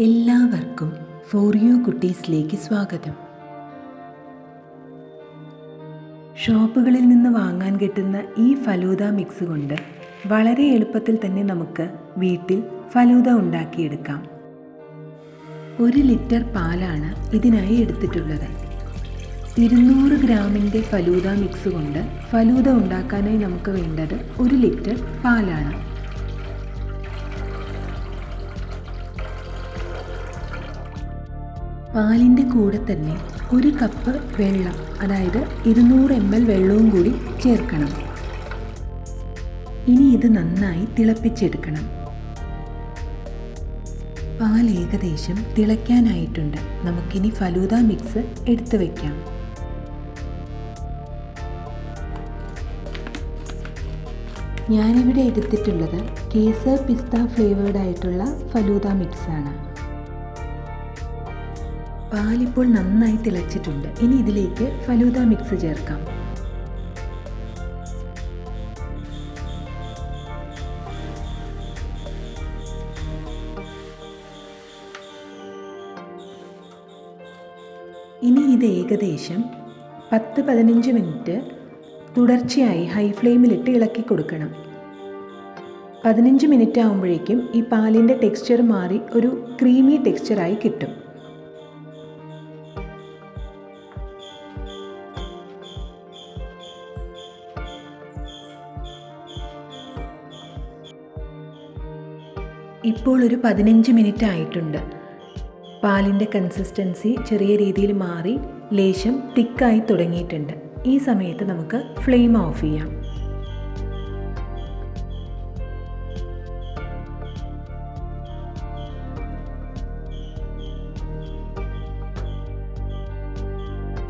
എല്ലാവർക്കും for you കുട്ടീസിലേക്ക് സ്വാഗതം. ഷോപ്പുകളിൽ നിന്ന് വാങ്ങാൻ കിട്ടുന്ന ഈ ഫലൂദ മിക്സ് കൊണ്ട് വളരെ എളുപ്പത്തിൽ തന്നെ നമുക്ക് വീട്ടിൽ ഫലൂദ ഉണ്ടാക്കിയെടുക്കാം. ഒരു ലിറ്റർ പാലാണ് ഇതിനായി എടുത്തിട്ടുള്ളത്. ഇരുന്നൂറ് ഗ്രാമിന്റെ ഫലൂദ മിക്സ് കൊണ്ട് ഫലൂദ ഉണ്ടാക്കാനായി നമുക്ക് വേണ്ടത് ഒരു ലിറ്റർ പാലാണ്. പാലിന്റെ കൂടെ തന്നെ ഒരു കപ്പ് വെള്ളം അതായത് ഇരുന്നൂറ് എം എൽ വെള്ളവും കൂടി ചേർക്കണം. ഇനി ഇത് നന്നായി തിളപ്പിച്ചെടുക്കണം. പാൽ ഏകദേശം തിളയ്ക്കാനായിട്ടുണ്ട്. നമുക്കിനി ഫലൂദ മിക്സ് എടുത്തു വയ്ക്കാം ഞാനിവിടെ എടുത്തിട്ടുള്ളത് കേസർ പിസ്ത ഫ്ലേവേർഡ് ആയിട്ടുള്ള ഫലൂദ മിക്സാണ്. പാലിപ്പോൾ നന്നായി തിളച്ചിട്ടുണ്ട്. ഇനി ഇതിലേക്ക് ഫലൂദ മിക്സ് ചേർക്കാം. ഇനി ഇത് ഏകദേശം പത്ത് പതിനഞ്ച് മിനിറ്റ് തുടർച്ചയായി ഹൈ ഫ്ലെയിമിലിട്ട് ഇളക്കി കൊടുക്കണം. പതിനഞ്ച് മിനിറ്റ് ആകുമ്പോഴേക്കും ഈ പാലിന്റെ ടെക്സ്ചർ മാറി ഒരു ക്രീമി ടെക്സ്ചറായി കിട്ടും. ഇപ്പോൾ ഒരു പതിനഞ്ച് മിനിറ്റ് ആയിട്ടുണ്ട്. പാലിന്റെ കൺസിസ്റ്റൻസി ചെറിയ രീതിയിൽ മാറി ലേശം തിക്കായി തുടങ്ങിയിട്ടുണ്ട്. ഈ സമയത്ത് നമുക്ക് ഫ്ലെയിം ഓഫ് ചെയ്യാം.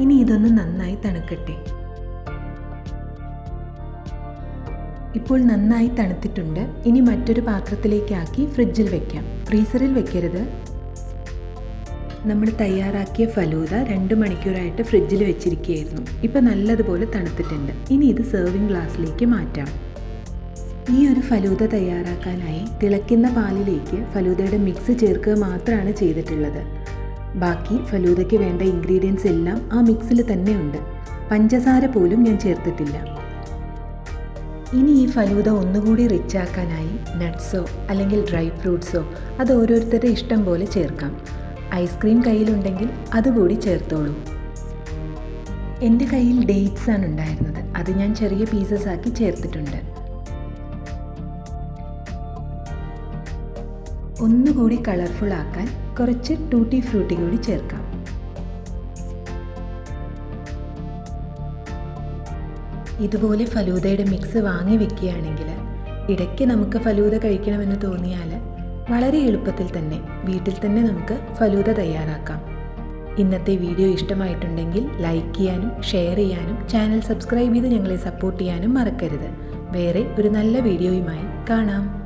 ഇനി ഇതൊന്ന് നന്നായി തണുക്കട്ടെ. ഇപ്പോൾ നന്നായി തണുത്തിട്ടുണ്ട്. ഇനി മറ്റൊരു പാത്രത്തിലേക്കാക്കി ഫ്രിഡ്ജിൽ വെക്കാം. ഫ്രീസറിൽ വെക്കരുത്. നമ്മൾ തയ്യാറാക്കിയ ഫലൂദ രണ്ട് മണിക്കൂറായിട്ട് ഫ്രിഡ്ജിൽ വെച്ചിരിക്കുകയായിരുന്നു. ഇപ്പം നല്ലതുപോലെ തണുത്തിട്ടുണ്ട്. ഇനി ഇത് സെർവിങ് ഗ്ലാസ്സിലേക്ക് മാറ്റാം. ഈ ഒരു ഫലൂദ തയ്യാറാക്കാനായി തിളയ്ക്കുന്ന പാലിലേക്ക് ഫലൂദയുടെ മിക്സ് ചേർക്കുക മാത്രമാണ് ചെയ്തിട്ടുള്ളത്. ബാക്കി ഫലൂദയ്ക്ക് വേണ്ട ഇൻഗ്രീഡിയൻസ് എല്ലാം ആ മിക്സിൽ തന്നെ ഉണ്ട് പഞ്ചസാര പോലും ഞാൻ ചേർത്തിട്ടില്ല. ഇനി ഈ ഫലൂത ഒന്നുകൂടി റിച്ച് ആക്കാനായി നട്ട്സോ അല്ലെങ്കിൽ ഡ്രൈ ഫ്രൂട്ട്സോ അത് ഓരോരുത്തരുടെ ഇഷ്ടം പോലെ ചേർക്കാം. ഐസ്ക്രീം കയ്യിലുണ്ടെങ്കിൽ അതുകൂടി ചേർത്തോളൂ. എന്റെ കയ്യിൽ ഡേറ്റ്സ് ആണ് ഉണ്ടായിരുന്നത്. അത് ഞാൻ ചെറിയ പീസസ് ആക്കി ചേർത്തിട്ടുണ്ട്. ഒന്നുകൂടി കളർഫുൾ ആക്കാൻ കുറച്ച് ടൂട്ടി ഫ്രൂട്ടി കൂടി ചേർക്കാം. ഇതുപോലെ ഫലൂദയുടെ മിക്സ് വാങ്ങി വെക്കുകയാണെങ്കിൽ ഇടയ്ക്ക് നമുക്ക് ഫലൂദ കഴിക്കണമെന്ന് തോന്നിയാൽ വളരെ എളുപ്പത്തിൽ തന്നെ വീട്ടിൽ തന്നെ നമുക്ക് ഫലൂദ തയ്യാറാക്കാം. ഇന്നത്തെ വീഡിയോ ഇഷ്ടമായിട്ടുണ്ടെങ്കിൽ ലൈക്ക് ചെയ്യാനും ഷെയർ ചെയ്യാനും ചാനൽ സബ്സ്ക്രൈബ് ചെയ്ത് ഞങ്ങളെ സപ്പോർട്ട് ചെയ്യാനും മറക്കരുത്. വേറെ ഒരു നല്ല വീഡിയോയുമായി കാണാം.